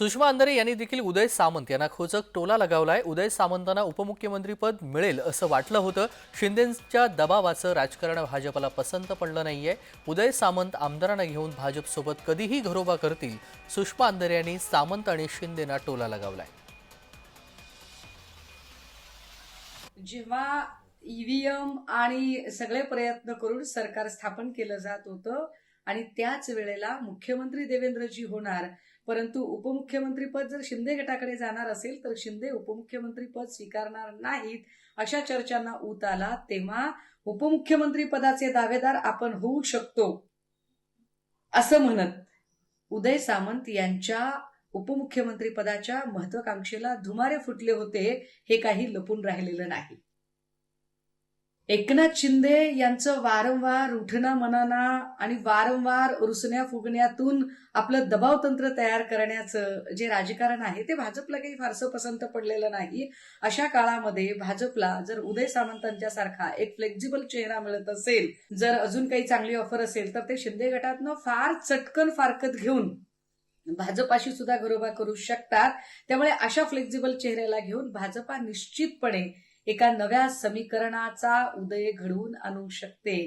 सुषमा अंधारे यांनी देखील उदय सामंत यांना खोचक टोला लगावलाय. उदय सामंतांना उपमुख्यमंत्रीपद मिळेल असं वाटलं होतं. शिंदेच्या दबावाचं राजकारण भाजपला पसंत पडलं नाहीये. उदय सामंत आमदारांना घेऊन भाजपसोबत कधीही घरोबा करतील. सुषमा अंधारे यांनी सामंत आणि शिंदेना टोला लगावलाय. जेव्हा ईव्हीएम आणि सगळे प्रयत्न करून सरकार स्थापन केलं जात होतं आणि त्याच वेळेला मुख्यमंत्री देवेंद्रजी होणार. परंतु उपमुख्यमंत्री पद जर शिंदे गटाकडे जाणार असेल तर शिंदे उपमुख्यमंत्री पद स्वीकारणार नाहीत अशा चर्चांना ऊत आला तेव्हा उपमुख्यमंत्री पदाचे दावेदार आपण होऊ शकतो असं म्हणत उदय सामंत यांच्या उपमुख्यमंत्री पदाच्या महत्वाकांक्षेला धुमारे फुटले होते हे काही लपून राहिलेलं नाही. एकनाथ शिंदे यांचं वारंवार उठणं मनाना आणि वारंवार रुसण्या फुगण्यातून आपलं दबाव तंत्र तयार करण्याचं जे राजकारण आहे ते भाजपला काही फारसं पसंत पडलेलं नाही. अशा काळामध्ये भाजपला जर उदय सामंतांच्या सारखा एक फ्लेक्झिबल चेहरा मिळत असेल जर अजून काही चांगली ऑफर असेल तर ते शिंदे गटातनं फार चटकन फारकत घेऊन भाजपाशी सुद्धा घरोबा करू शकतात. त्यामुळे अशा फ्लेक्झिबल चेहऱ्याला घेऊन भाजपा निश्चितपणे एका नव्या समीकरणाचा उदय घडवून आणू शकते.